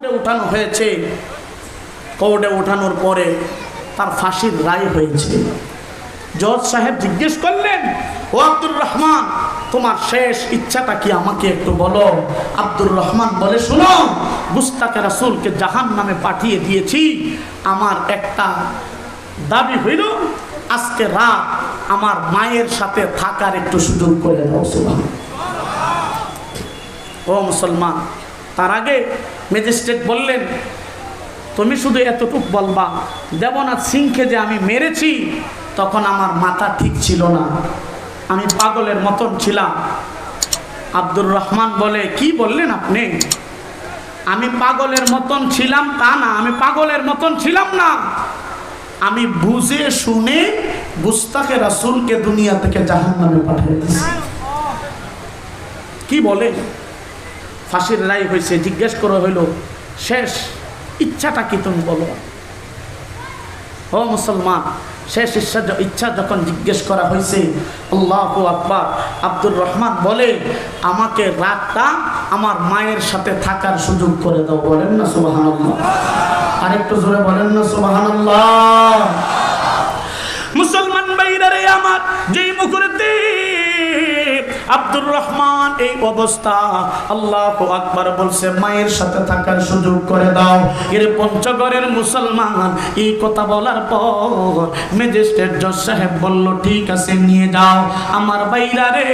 উঠানো হয়েছে। কোর্টে উঠানোর পরে তার ফাঁসির রায় হয়েছে। জজ সাহেব জিজ্ঞেস করলেন, ও আব্দুর রহমান, তোমার শেষ ইচ্ছাটা কি আমাকে একটু বলো? আব্দুর রহমান বলে, শুনো গুস্তাকে রাসুলকে জাহান নামে পাঠিয়ে দিয়েছি। আমার একটা দাবি হইল, আজকে রাত আমার মায়ের সাথে থাকার একটু সুযোগ করে দাও ও মুসলমান তার আগে ম্যাজিস্ট্রেট বললেন, তুমি শুধু এতটুক বলবা, দেবনাথ সিংকে যে আমি মেরেছি, তখন আমার মাথা ঠিক ছিল না। আমি পাগলের মতন ছিলাম। আব্দুর রহমান বলে, কি বললেন আপনি? আমি পাগলের মতন ছিলাম তা না, আমি পাগলের মতন ছিলাম না। আমি বুঝে শুনে গুস্তাকে রাসুলকে দুনিয়া থেকে জাহান নামে পাঠিয়ে কি বলে? ফাঁসির রায় হয়েছে, জিজ্ঞেস করা হইল, শেষ ইচ্ছাটা কি তুমি বলো? ও মুসলমান, শেষ ইচ্ছা ইচ্ছা যখন জিজ্ঞেস করা হয়েছে আল্লাহ আকবার। আব্দুর রহমান বলে, আমাকে রাতটা আমার মায়ের সাথে থাকার সুযোগ করে দাও। বলেন না সুবাহান আরেকটু জোরে বলেন না সুবাহান মুসলমান ভাইরা রে আমার, যেই মুখুরতে আব্দুর রহমান, এই অবস্থা। আল্লাহ আকবার বলছে, মায়ের সাথে থাকার সুযোগ করে দাও। এর পঞ্চগড়ের মুসলমান, এই কথা বলার পর ম্যাজিস্ট্রেট জজ সাহেব বলল, ঠিক আছে, নিয়ে যাও। আমার বাইরা রে,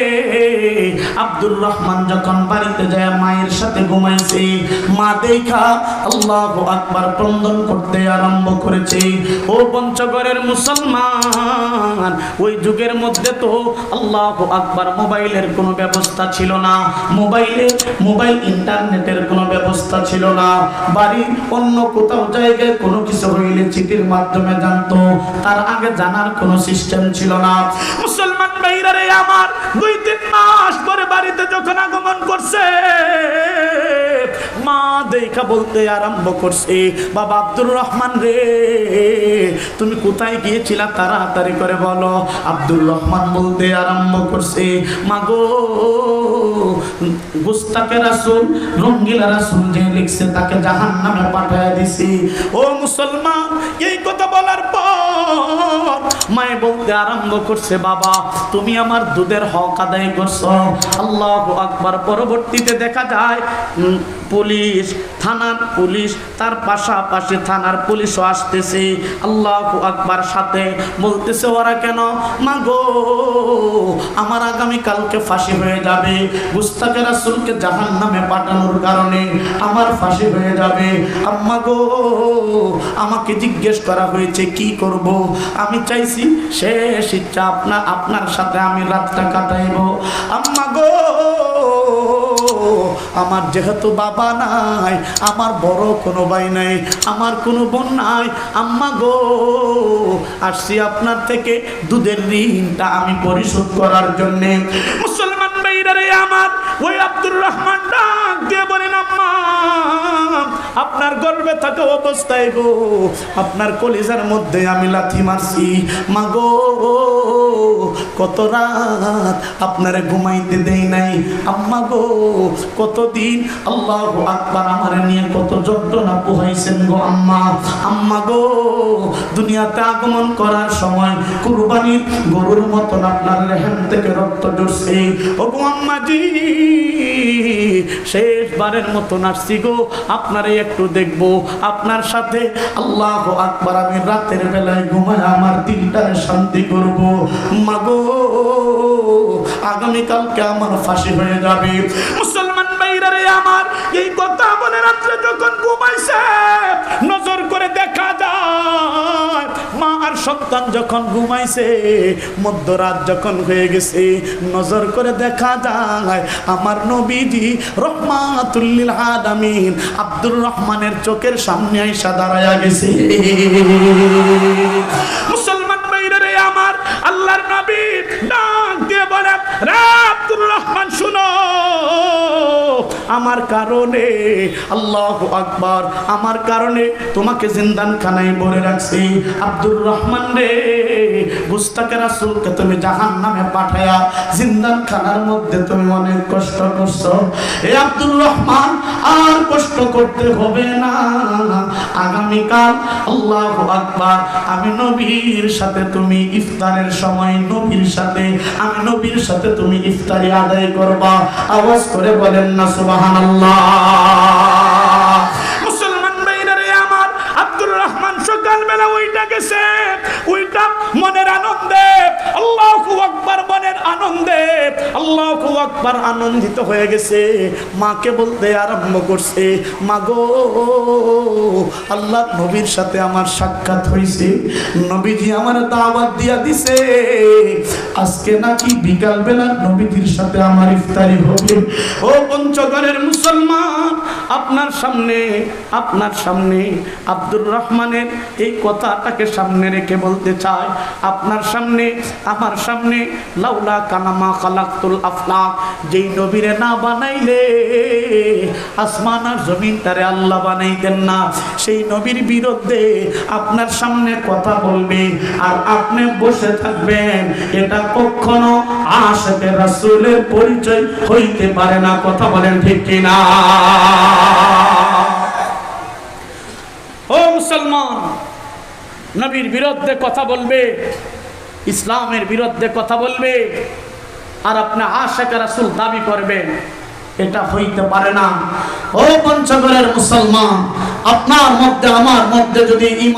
আব্দুর রহমান যখন বাড়িতে যায়, মায়ের সাথে ঘুমাইছে। মা দেখা আল্লাহ আকবার ক্রন্দন করতে আরম্ভ করেছে। ও পঞ্চগড়ের মুসলমান, ওই যুগের মধ্যে তো আল্লাহ আকবার মোবাইলের কোনো ব্যবস্থা ছিল না, মোবাইলে, মোবাইল ইন্টারনেটের কোনো ব্যবস্থা ছিল না। বাড়ি অন্য কোথাও জায়গায় কোনো কিছু হইলে চিঠির মাধ্যমে জানতো, তার আগে জানার কোনো সিস্টেম ছিল না। মুসলমান ভাইরা রে আমার, দুই তিন মাস পরে বাড়িতে যখন আগমন করছে মা দেখা বলতে আরম্ভ করছে, বাবা আব্দুর রহমান রে, তুমি কোথায় গিয়েছিলা তাড়াতাড়ি করে বলো। আব্দুর রহমান বলতে আরম্ভ করছে, মা গো, গুস্তাকে রাসুল, রঙ্গিলা রাসুল যে লিখছে তাকে জাহান নামে পাঠায় দিছি। ও মুসলমান, এই কথা বলার পর মায়ে বলতে আরম্ভ করছে, বাবা, তুমি আমার দুধের হক আদায় করছ। আল্লাহ আকবার, পরবর্তীতে দেখা যায় পুলিশ, থানার পুলিশ, তার পাশাপাশি থানার পুলিশও আসতেছে। আল্লাহ আকবার সাথে বলতেছে, ওরা কেন? মাগো, আমার আগামী কালকে ফাঁসি হয়ে যাবে। গুস্তাকে রাসুলকে জাহান নামে পাঠানোর কারণে আমার ফাঁসি হয়ে যাবে। আম্মা গো, আমাকে জিজ্ঞেস করা হয়েছে, কি করব? আমি চাইছি শেষ ইচ্ছা আপনার আপনার সাথে আমি রাতটা কাটাইব। আম্মা গো আমার যেহেতু বাবা নাই, আমার বড় কোনো ভাই নাই, আমার কোনো বোন নাই, আম্মা গো, আসছি আপনার থেকে দুধের ঋণটা আমি পরিশোধ করার জন্যে। মুসলমান ভাইরা আমার, ওই আব্দুর রহমান ডাক দিয়ে বলেন, আম্মা আপনার গর্বে থাকা অবস্থায় গো। আপনার কলিজার মধ্যে আমি লাথি মারছি। মা গো কত রাত আপনারে ঘুমাইতে দেই নাই। আম্মা গো, কতদিন আল্লাহ আকবার আমার নিয়ে কত যন্ত্রণা পোহাইছেন গো আম্মা। আম্মা গো, দুনিয়াতে আগমন করার সময় কুরবানির গরুর মতন আপনার রেহেম থেকে রক্ত জড়ছে ও গো আম্মাজি, শেষবারের মতন আসছি গো। আপনারে একটু দেখব আপনার সাথে। আল্লাহ আকবার, আমি রাতের বেলায় ঘুমায় আমার দিনটা শান্তি করব। মাগো, আগামীকালকে আমার ফাঁসি হয়ে যাবে। মুসলমান বাইরারে আমার, এই কথা বলে রাত্রে যখন ঘুমাইছে, নজর করে দেখা যায়। সন্তান যখন ঘুমাইছে, মধ্যরাত যখন হয়ে গেছে, নজর করে দেখা যায়, আমার নবীজি রহমাতুল্লিল আলামিন আব্দুর রহমানের চোখের সামনে আইসা দাঁড়ায়া গেছে। মুসলমান ভাইরা আমার, আল্লাহর নবী ডাক দিয়ে বলে রে আব্দুর রহমান, শুনো। আমার কারণে, আল্লাহ আকবার। আমার কারণে তোমাকে জিন্দান খানায় ভরে রাখছি। আব্দুর রহমান রে, গুস্তাকে রাসূলকে তুমি জাহান নামে পাঠায়া জিন্দান খানার মধ্যে তুমি অনেক কষ্ট করছ। এ আব্দুর রহমান, আর কষ্ট করতে হবে না। আগামীকাল আল্লাহ আকবার, আমি নবীর সাথে তুমি ইফতারের সময়, নবীর সাথে, আমি নবীর সাথে তুমি ইফতারি আদায় করবা। আওয়াজ করে বলেন না সুবহানাল্লাহ। মুসলমান বাইরে আমার আব্দুর রহমান সকালবেলা ওইটা গেছে ওইটা মনের আনন্দে। বলতে আরম্ভ করছে, মা গো আল্লাহ নবীর সাথে আমার সাক্ষাৎ হয়েছে নবীজি আমার দাওয়াত দিয়া দিছে। আজকে নাকি বিকাল বেলা নবীজির সাথে আমার ইফতারি হবে। ও পঞ্চগড়ের মুসলমান আপনার সামনে আপনার সামনে আব্দুর রহমানের এই কথাটাকে সামনে রেখে বলতে চাই। আপনার সামনে, আমার সামনে, লাউলা কানামা খালাক্তুল আফলাক, যেই নবীরে না বানাইলে, আসমান আর জমিন তারে আল্লাহ বানাইতেন না। সেই নবীর বিরুদ্ধে আপনার সামনে কথা বলবে আর আপনি বসে থাকবেন। এটা কখনো আশেকে রাসূলের পরিচয় হইতে পারে না, কথা বলেন ঠিক কিনা? ও মুসলমান, নবীর বিরুদ্ধে কথা বলবে, ইসলামের বিরুদ্ধে কথা বলবে, আর আপনি আশেকে রাসূল দাবি করবেন, এটা হইতে পারে না। ও পঞ্চগড়ের মুসলমান, আপনার মধ্যে, আমার মধ্যে যদি